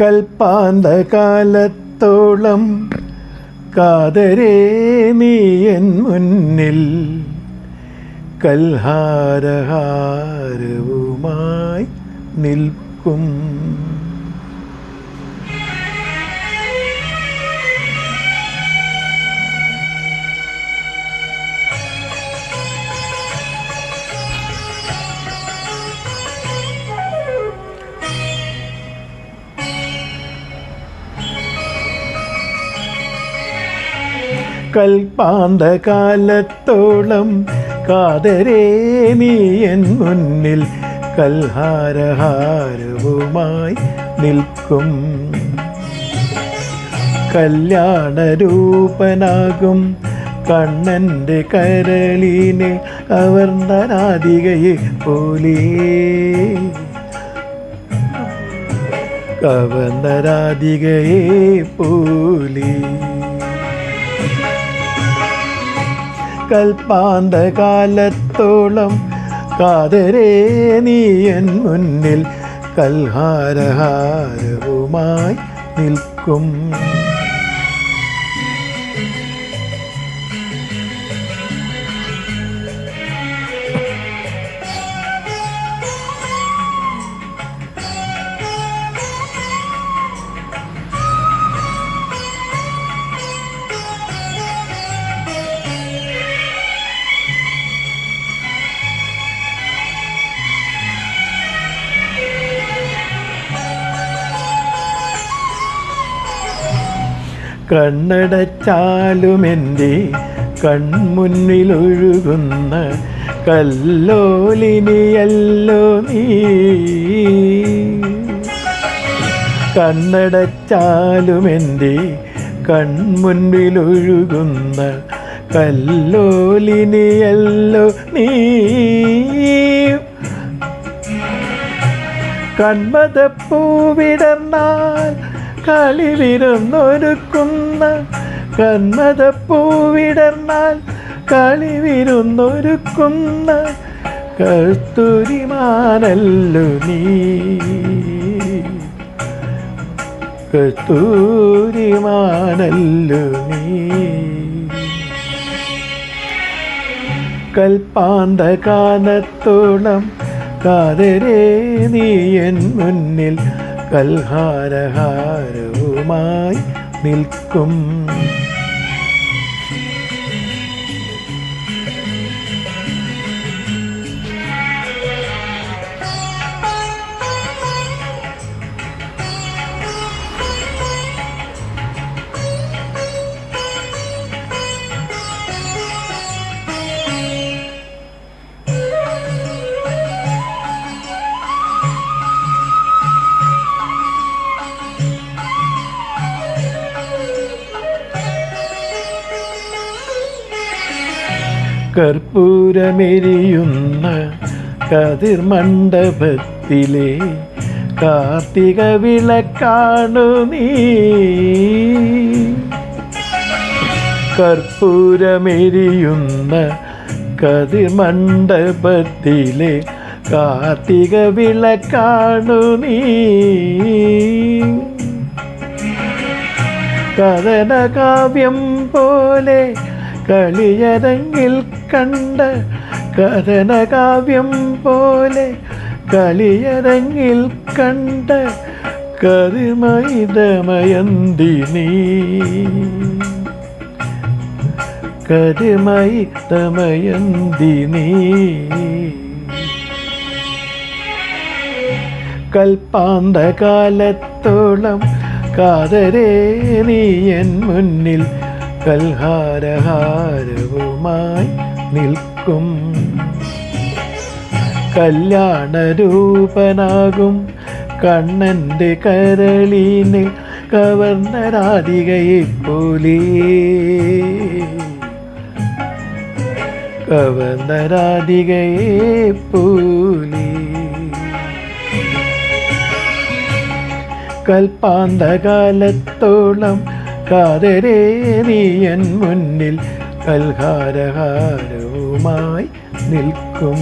കൽപ്പാന്തകാലത്തോളം കാതരേ നീ എൻ മുന്നിൽ കൽഹാരഹാരവുമായി നിൽക്കും. കൽപ്പാന്തകാലത്തോളം കാതരേ നീ എൻ മുന്നിൽ കൽഹാരഹാരവുമായി നിൽക്കും. കല്യാണരൂപനാകും കണ്ണന്റെ കരളിനെ അവർ രാധികയെ പോലെ. കവർന്ന രാധികയെ പോലെ. കൽപ്പാന്തകാലത്തോളം കാതരേ നീ എൻ മുന്നിൽ കൽഹാരഹാരവുമായി നിൽക്കും. കണ്ണടച്ചാലുമെന്റെ കൺമുന്നിലൊഴുകുന്ന കല്ലോലിനിയല്ലോ നീ. കണ്ണടച്ചാലുമെന്റെ കൺമുൻപിലൊഴുകുന്ന കല്ലോലിനിയല്ലോ നീ. കന്മതപ്പൂവിടർന്നാൽ കളിവിരുന്നൊരുക്കുന്ന കന്മതപ്പൂവിടർന്നാൽ കളിവിരുന്നൊരുക്കുന്ന കസ്തൂരിമാനല്ലു നീ. കസ്തൂരിമാനല്ലു നീ. കൽപ്പാന്ത കാലത്തോളം കാതരേ നീ എൻ മുന്നിൽ കൽഹാരഹാരവുമായി നിൽക്കും. കർപ്പൂരമെരിയുന്ന കതിർമണ്ഡപത്തിലെ കാർത്തിക വിളക്കാണു നീ. കർപ്പൂരമെരിയുന്ന കതിർമണ്ഡപത്തിലെ കാർത്തിക വിളക്കാണു നീ. കഥനകാവ്യം പോലെ കളിയരങ്ങിൽ കണ്ട കഥനകാവ്യം പോലെ കളിയരങ്ങിൽ കണ്ട കരുമൈതമയന്തി നീ കരുമൈതമയന്തി നീ കൽപ്പാന്തകാലത്തോളം കാതരേ എൻ മുന്നിൽ കൽഹാരഹാരവുമായി നിൽക്കും. കല്യാണരൂപനാകും. കണ്ണന്റെ കരളീനിൽ കവർന്ന രാധികയെ പോലെ. കവർന്ന രാധികയെ പോലെ. കൽപ്പാന്തകാലത്തോളം കാതരേ നീയൻ മുന്നിൽ കൽഹാരഹാരവുമായി നിൽക്കും.